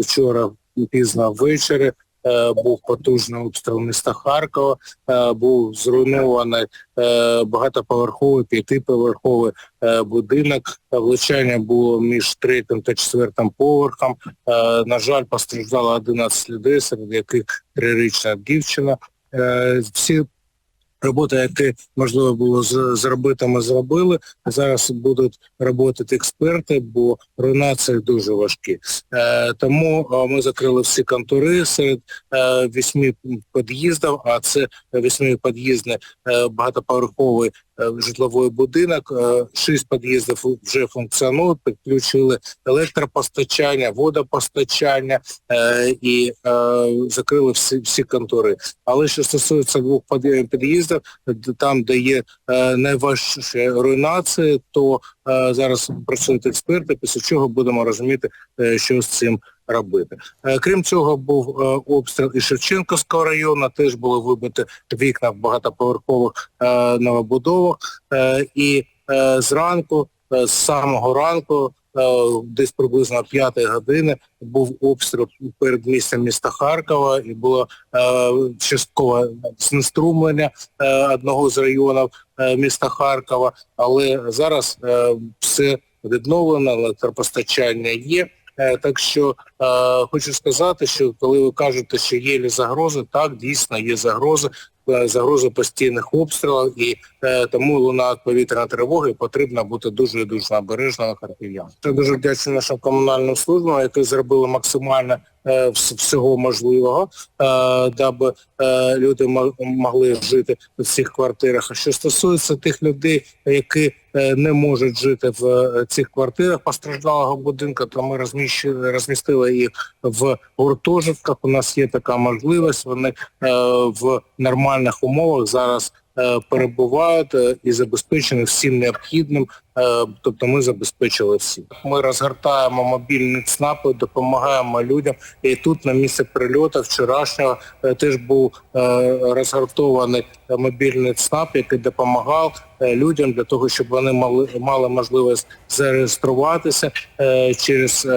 вчора пізно ввечері е, був потужний обстріл міста Харкова, е, був зруйнований е, багатоповерховий, п'ятиповерховий будинок. Влучання було між третім та четвертим поверхом. На жаль, постраждало 11 людей, серед яких трирічна дівчина. Всі роботи, які можливо було зробити, ми зробили. Зараз будуть працювати експерти, бо руйнації дуже важкі. Е, Тому е, ми закрили всі контури серед е, восьми під'їздів, а це восьмипід'їздний е, багатоповерховий е, житловий будинок. Е, Шість під'їздів вже функціонують, підключили електропостачання, водопостачання і закрили всі, всі контури. Але що стосується двох під'їздів, д- там, де є е, найважчі руйнації, то е, зараз працюють експерти, після чого будемо розуміти, е, що з цим робити. Е, Крім цього, був е, обстріл і Шевченківського району, теж були вибиті вікна в багатоповерхових е, новобудовах. Е, І е, зранку, е, з самого ранку, е, десь приблизно 5 години, був обстріл перед місцем міста Харкова і було е, часткове знеструмлення е, одного з районів е, міста Харкова, але зараз все відновлено, електропостачання є. Е, Так що е, хочу сказати, що коли ви кажете, що є загрози, так, дійсно є загрози, загроза постійних обстрілів, і е, тому луна повітряна тривога, і потрібно бути дуже дуже обережними харків'ян. Дуже вдячний нашим комунальним службам, які зробили максимально е, всього можливого, е, даби е, люди могли жити в цих квартирах. А що стосується тих людей, які е, не можуть жити в е, цих квартирах постраждалого будинку, то ми розмістили їх в гуртожитках. У нас є така можливість. Вони е, в нормальних умовах зараз е, перебувають е, і забезпечені всім необхідним. Е, Тобто ми забезпечили всі. Ми розгортаємо мобільні ЦНАПи, допомагаємо людям. І тут на місце прильоту вчорашнього теж був розгортований мобільний ЦНАП, який допомагав людям для того, щоб вони мали, мали можливість зареєструватися через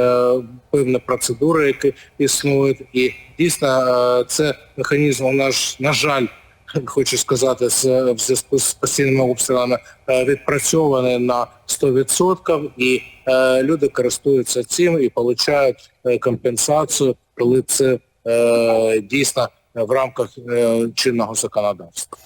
певні процедури, які існують. І дійсно це механізм у нас, на жаль, хочу сказати, в зв'язку з постійними обстрілами відпрацьовані відпрацьований на 100% і е, люди користуються цим і отримують е, компенсацію, коли це е, дійсно в рамках е, чинного законодавства.